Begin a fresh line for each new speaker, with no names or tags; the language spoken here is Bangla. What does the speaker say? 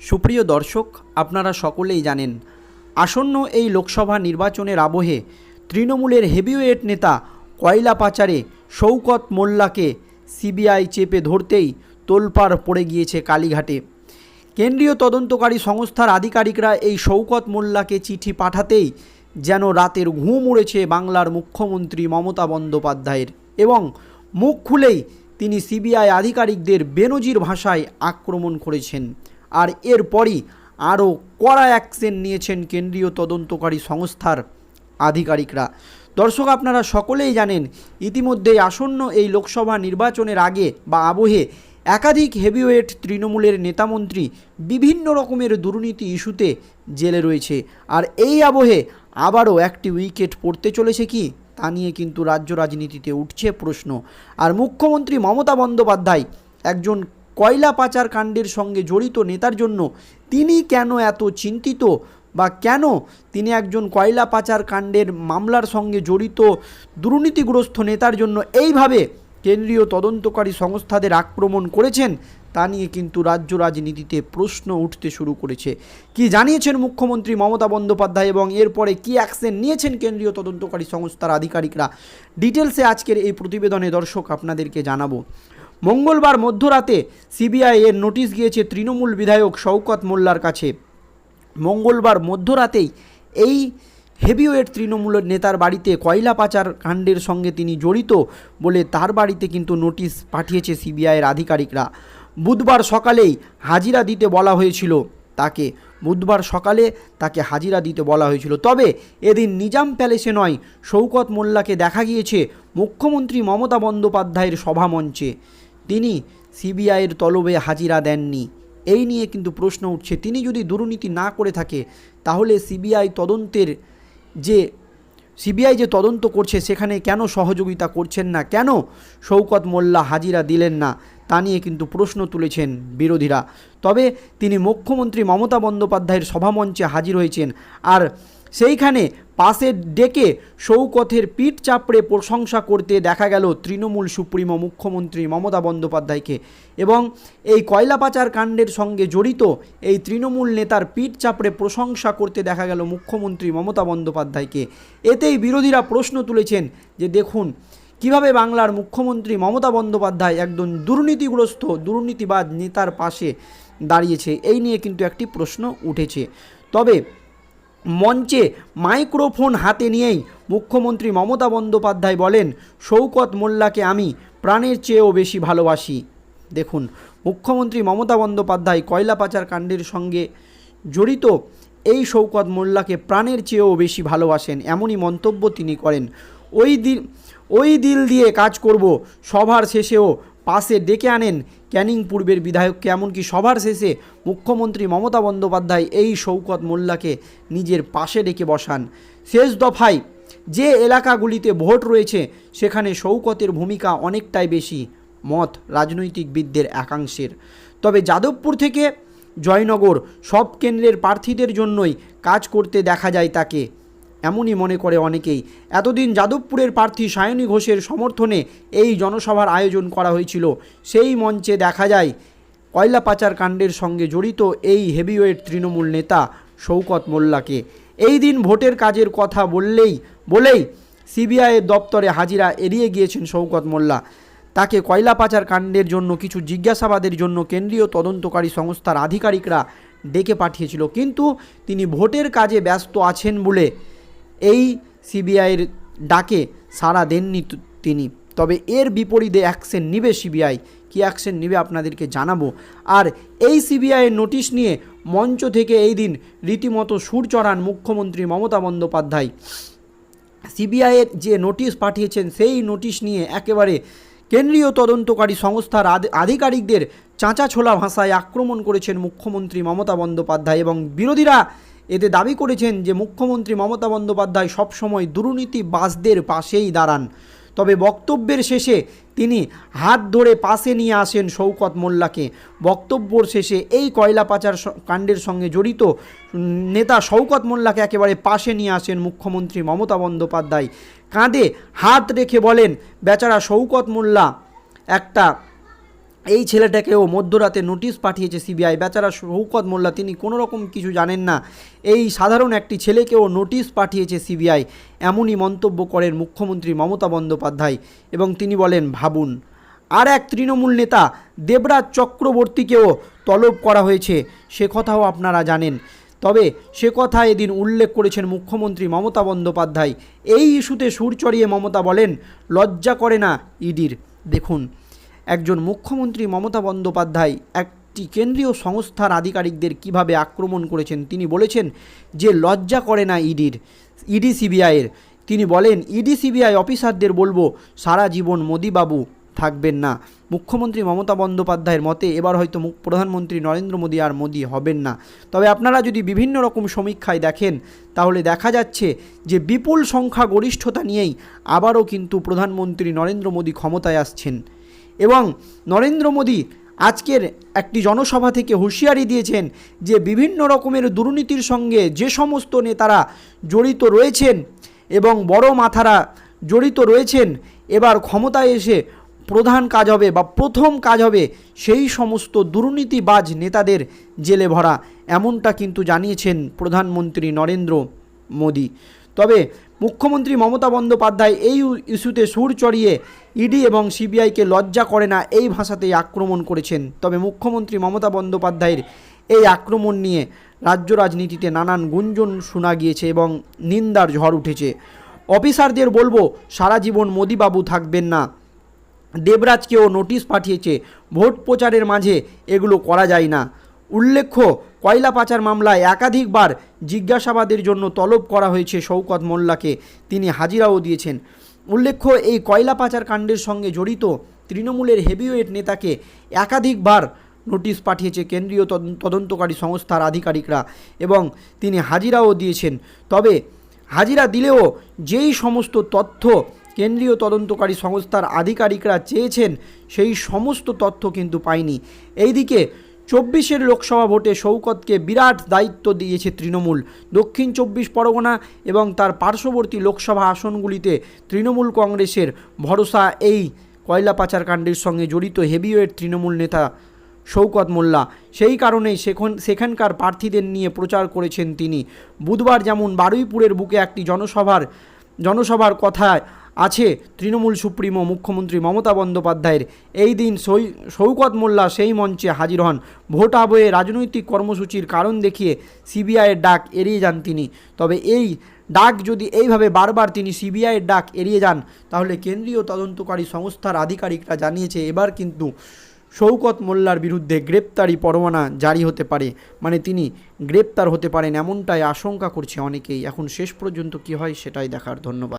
সুপ্রিয় দর্শক, আপনারা সকলেই জানেন, আসন্ন এই লোকসভা নির্বাচনের আবহে তৃণমূলের হেভিওয়েট নেতা কয়লা পাচারে শৌকত মোল্লাকে সিবিআই চেপে ধরতেই তোলপাড় পড়ে গিয়েছে কালীঘাটে। কেন্দ্রীয় তদন্তকারী সংস্থার আধিকারিকরা এই শৌকত মোল্লাকে চিঠি পাঠাতেই যেন রাতের ঘুম উড়েছে বাংলার মুখ্যমন্ত্রী মমতা বন্দ্যোপাধ্যায়ের এবং মুখ খুলেই তিনি সিবিআই আধিকারিকদের বেনজির ভাষায় আক্রমণ করেছেন। আর এরপরই আরও কড়া অ্যাকশন নিয়েছেন কেন্দ্রীয় তদন্তকারী সংস্থার আধিকারিকরা। দর্শক, আপনারা সকলেই জানেন ইতিমধ্যেই আসন্ন এই লোকসভা নির্বাচনের আগে বা আবহে একাধিক হেভিওয়েট তৃণমূলের নেতামন্ত্রী বিভিন্ন রকমের দুর্নীতি ইস্যুতে জেলে রয়েছে। আর এই আবহে আবারও একটি উইকেট পড়তে চলেছে কি, তা নিয়ে কিন্তু রাজ্য রাজনীতিতে উঠছে প্রশ্ন। আর মুখ্যমন্ত্রী মমতা বন্দ্যোপাধ্যায় একজন কয়লা পাচার কাণ্ডের সঙ্গে জড়িত নেতার জন্য তিনি কেন এত চিন্তিত বা কেন তিনি একজন কয়লা পাচার কাণ্ডের মামলার সঙ্গে জড়িত দুর্নীতিগ্রস্ত নেতার জন্য এইভাবে কেন্দ্রীয় তদন্তকারী সংস্থাদের আক্রমণ করেছেন, তা নিয়ে কিন্তু রাজ্য রাজনীতিতে প্রশ্ন উঠতে শুরু করেছে। কি জানিয়েছেন মুখ্যমন্ত্রী মমতা বন্দ্যোপাধ্যায় এবং এরপরে কি অ্যাকশন নিয়েছেন কেন্দ্রীয় তদন্তকারী সংস্থার আধিকারিকরা? ডিটেলসে আজকের এই প্রতিবেদনে দর্শক আপনাদেরকে জানাব। মঙ্গলবার মধ্যরাতে সিবিআই এর নোটিশ গিয়েছে তৃণমূল বিধায়ক শওকত মোল্লার কাছে। মঙ্গলবার মধ্যরাতেই এই হেভিওয়েট তৃণমূলের নেতার বাড়িতে কয়লা পাচার কাণ্ডের সঙ্গে তিনি জড়িত বলে তার বাড়িতে কিন্তু নোটিশ পাঠিয়েছে সিবিআইয়ের আধিকারিকরা। বুধবার সকালেই হাজিরা দিতে বলা হয়েছিল তাকে। বুধবার সকালে তাকে হাজিরা দিতে বলা হয়েছিল। তবে এদিন নিজাম প্যালেসে নয় শৌকত মোল্লাকে দেখা গিয়েছে মুখ্যমন্ত্রী মমতা বন্দ্যোপাধ্যায়ের সভামঞ্চে। তিনি সিবিআইয়ের তলবে হাজিরা দেননি। এই নিয়ে কিন্তু প্রশ্ন উঠছে। তিনি যদি দুর্নীতি না করে থাকে, তাহলে সিবিআই তদন্তের যে, সিবিআই যে তদন্ত করছে, সেখানে কেন সহযোগিতা করছেন না? কেন শৌকত মোল্লা হাজিরা দিলেন না? তা নিয়ে কিন্তু প্রশ্ন তুলেছেন বিরোধীরা। তবে তিনি মুখ্যমন্ত্রী মমতা বন্দ্যোপাধ্যায়ের সভামঞ্চে হাজির হয়েছেন। আর সেইখানে পাশে ডেকে শৌকথের পিঠ চাপড়ে প্রশংসা করতে দেখা গেল তৃণমূল সুপ্রিমো মুখ্যমন্ত্রী মমতা বন্দ্যোপাধ্যায়কে এবং এই কয়লা পাচার কাণ্ডের সঙ্গে জড়িত এই তৃণমূল নেতার পিঠ চাপড়ে প্রশংসা করতে দেখা গেল মুখ্যমন্ত্রী মমতা বন্দ্যোপাধ্যায়কে। এতেই বিরোধীরা প্রশ্ন তুলেছেন যে দেখুন, কীভাবে বাংলার মুখ্যমন্ত্রী মমতা বন্দ্যোপাধ্যায় একজন দুর্নীতিগ্রস্ত দুর্নীতিবাদ নেতার পাশে দাঁড়িয়েছে, এই নিয়ে কিন্তু একটি প্রশ্ন উঠেছে। তবে মঞ্চে মাইক্রোফোন হাতে নিয়েই মুখ্যমন্ত্রী মমতা বন্দ্যোপাধ্যায় বলেন, শৌকত মোল্লাকে আমি প্রাণের চেয়েও বেশি ভালোবাসি। দেখুন, মুখ্যমন্ত্রী মমতা বন্দ্যোপাধ্যায় কয়লা পাচার কাণ্ডের সঙ্গে জড়িত, এই শৌকত মোল্লাকে প্রাণের চেয়েও বেশি ভালোবাসেন এমনই মন্তব্য তিনি করেন। ওই দিন ওই দিল দিয়ে কাজ করব, সভার শেষেও পাশে ডেকে আনেন। ক্যানিং পূর্বের বিধায়ককে এমনকি সভার শেষে মুখ্যমন্ত্রী মমতা বন্দ্যোপাধ্যায় এই শৌকত মোল্লাকে নিজের পাশে ডেকে বসান। শেষ দফায় যে এলাকাগুলিতে ভোট রয়েছে, সেখানে শৌকতের ভূমিকা অনেকটাই বেশি, মত রাজনৈতিকবিদদের একাংশের। তবে যাদবপুর থেকে জয়নগর সব কেন্দ্রের প্রার্থীদের জন্যই কাজ করতে দেখা যায় তাকে। এমনই মনে করে অনেকেই। এতদিন যাদবপুরের প্রার্থী সায়নী ঘোষের সমর্থনে এই জনসভার আয়োজন করা হয়েছিল। সেই মঞ্চে দেখা যায়, কয়লা পাচার কাণ্ডের সঙ্গে জড়িত এই হেভিওয়েট তৃণমূল নেতা শৌকত মোল্লাকে। এই দিন ভোটের কাজের কথা বললেই, বলেই সিবিআইয়ের দপ্তরে হাজিরা এড়িয়ে গিয়েছেন শৌকত মোল্লা। তাকে কয়লা পাচার কাণ্ডের জন্য, কিছু জিজ্ঞাসাবাদের জন্য কেন্দ্রীয় তদন্তকারী সংস্থার আধিকারিকরা ডেকে পাঠিয়েছিল। কিন্তু তিনি ভোটের কাজে ব্যস্ত আছেন বলে এই সিবিআইয়ের ডাকে সাড়া দেননি তিনি। তবে এর বিপরীতে অ্যাকশন নিবে সিবিআই। কী অ্যাকশন নিবে আপনাদেরকে জানাব। আর এই সিবিআইয়ের নোটিশ নিয়ে মঞ্চ থেকে এই দিন রীতিমতো সুর চড়ান মুখ্যমন্ত্রী মমতা বন্দ্যোপাধ্যায়। সিবিআইয়ের যে নোটিশ পাঠিয়েছেন, সেই নোটিশ নিয়ে একেবারে কেন্দ্রীয় তদন্তকারী সংস্থার আধ- আধিকারিকদের চাঁচা ছোলা ভাষায় আক্রমণ করেছেন মুখ্যমন্ত্রী মমতা বন্দ্যোপাধ্যায় এবং বিরোধীরা এতে দাবি করেছেন যে মুখ্যমন্ত্রী মমতা বন্দ্যোপাধ্যায় সবসময় দুর্নীতিবাজদের পাশেই দাঁড়ান। তবে বক্তব্যের শেষে তিনি হাত ধরে পাশে নিয়ে আসেন শৌকত মোল্লাকে। বক্তব্যর শেষে এই কয়লা পাচার কাণ্ডের সঙ্গে জড়িত নেতা শৌকত মোল্লাকে একেবারে পাশে নিয়ে আসেন মুখ্যমন্ত্রী মমতা বন্দ্যোপাধ্যায়। কাঁধে হাত রেখে বলেন, বেচারা শৌকত মোল্লা একটা এই ছেলেটাকেও মধ্যরাতে নোটিশ পাঠিয়েছে সিবিআই। বেচারা শৌকত মোল্লা, তিনি কোনো রকম কিছু জানেন না। এই সাধারণ একটি ছেলেকেও নোটিশ পাঠিয়েছে সিবিআই। এমনই মন্তব্য করেন মুখ্যমন্ত্রী মমতা বন্দ্যোপাধ্যায় এবং তিনি বলেন, ভাবুন। আর এক তৃণমূল নেতা, দেবরাজ চক্রবর্তীকেও তলব করা হয়েছে। সে কথাও আপনারা জানেন। তবে সে কথা এদিন উল্লেখ করেছেন মুখ্যমন্ত্রী মমতা বন্দ্যোপাধ্যায়। এই ইস্যুতে সুর চড়িয়ে মমতা বলেন, লজ্জা করে না ইডির। দেখুন একজন মুখ্যমন্ত্রী মমতা বন্দ্যোপাধ্যায় একটি কেন্দ্রীয় সংস্থার আধিকারিকদের কীভাবে আক্রমণ করেছেন তিনি বলেছেন যে লজ্জা করে না ইডির, ইডি সিবিআইয়ের। তিনি বলেন, ইডি সিবিআই অফিসারদের বলব, সারা জীবন মোদিবাবু থাকবেন না। মুখ্যমন্ত্রী মমতা বন্দ্যোপাধ্যায়ের মতে এবার হয়তো প্রধানমন্ত্রী নরেন্দ্র মোদী আর মোদী হবেন না। তবে আপনারা যদি বিভিন্ন রকম সমীক্ষায় দেখেন, তাহলে দেখা যাচ্ছে যে বিপুল সংখ্যা গরিষ্ঠতা নিয়েই আবারও কিন্তু প্রধানমন্ত্রী নরেন্দ্র মোদী ক্ষমতায় আসছেন। এবং নরেন্দ্র মোদী আজকের একটি জনসভা থেকে হুঁশিয়ারি দিয়েছেন যে বিভিন্ন রকমের দুর্নীতির সঙ্গে যে সমস্ত নেতারা জড়িত রয়েছেন এবং বড় মাথারা জড়িত রয়েছেন, এবার ক্ষমতায় এসে প্রধান কাজ হবে বা প্রথম কাজ হবে সেই সমস্ত দুর্নীতিবাজ নেতাদের জেলে ভরা, এমনটা কিন্তু জানিয়েছেন প্রধানমন্ত্রী নরেন্দ্র মোদী। তবে মুখ্যমন্ত্রী মমতা বন্দ্যোপাধ্যায় এই ইস্যুতে সুর চড়িয়ে ইডি এবং সিবিআইকে লজ্জা করে না এই ভাষাতেই আক্রমণ করেছেন। তবে মুখ্যমন্ত্রী মমতা বন্দ্যোপাধ্যায়ের এই আক্রমণ নিয়ে রাজ্য রাজনীতিতে নানান গুঞ্জন শোনা গিয়েছে এবং নিন্দার ঝড় উঠেছে। অফিসারদের বলব, সারা জীবন মোদিবাবু থাকবেন না। দেবরাজকেও নোটিশ পাঠিয়েছে, ভোট প্রচারের মাঝে এগুলো করা যায় না। উল্লেখ্য, কয়লা পাচার মামলায় একাধিকবার জিজ্ঞাসাবাদের জন্য তলব করা হয়েছে শৌকত মোল্লাকে। তিনি হাজিরাও দিয়েছেন। উল্লেখ্য, এই কয়লা পাচার কাণ্ডের সঙ্গে জড়িত তৃণমূলের হেভিওয়েট নেতাকে একাধিকবার নোটিশ পাঠিয়েছে কেন্দ্রীয় তদন- তদন্তকারী সংস্থার আধিকারিকরা এবং তিনি হাজিরাও দিয়েছেন। তবে হাজিরা দিলেও যেই সমস্ত তথ্য কেন্দ্রীয় তদন্তকারী সংস্থার আধিকারিকরা চেয়েছেন, সেই সমস্ত তথ্য কিন্তু পায়নি। এইদিকে চব্বিশের লোকসভা ভোটে শৌকতকে বিরাট দায়িত্ব দিয়েছে তৃণমূল। দক্ষিণ চব্বিশ পরগনা এবং তার পার্শ্ববর্তী লোকসভা আসনগুলিতে তৃণমূল কংগ্রেসের ভরসা এই কয়লা পাচার কাণ্ডের সঙ্গে জড়িত হেভিওয়েট তৃণমূল নেতা শৌকত মোল্লা। সেই কারণেই সেখান সেখানকার প্রার্থীদের নিয়ে প্রচার করেছেন তিনি। বুধবার যেমন বারুইপুরের বুকে একটি জনসভার জনসভার কথা আছে তৃণমূল সুপ্রিমো মুখ্যমন্ত্রী মমতা বন্দ্যোপাধ্যায়ের। এই দিন সৈ শৌকত মোল্লা সেই মঞ্চে হাজির হন। ভোট আবহে রাজনৈতিক কর্মসূচির কারণ দেখিয়ে সিবিআইয়ের ডাক এড়িয়ে যান তিনি। তবে এই ডাক যদি এইভাবে বারবার তিনি সিবিআইয়ের ডাক এড়িয়ে যান, তাহলে কেন্দ্রীয় তদন্তকারী সংস্থার আধিকারিকরা জানিয়েছে এবার কিন্তু শৌকত মোল্লার বিরুদ্ধে গ্রেপ্তারি পরোয়ানা জারি হতে পারে। মানে তিনি গ্রেপ্তার হতে পারেন এমনটাই আশঙ্কা করছে অনেকেই। এখন শেষ পর্যন্ত কী হয় সেটাই দেখার ধন্যবাদ।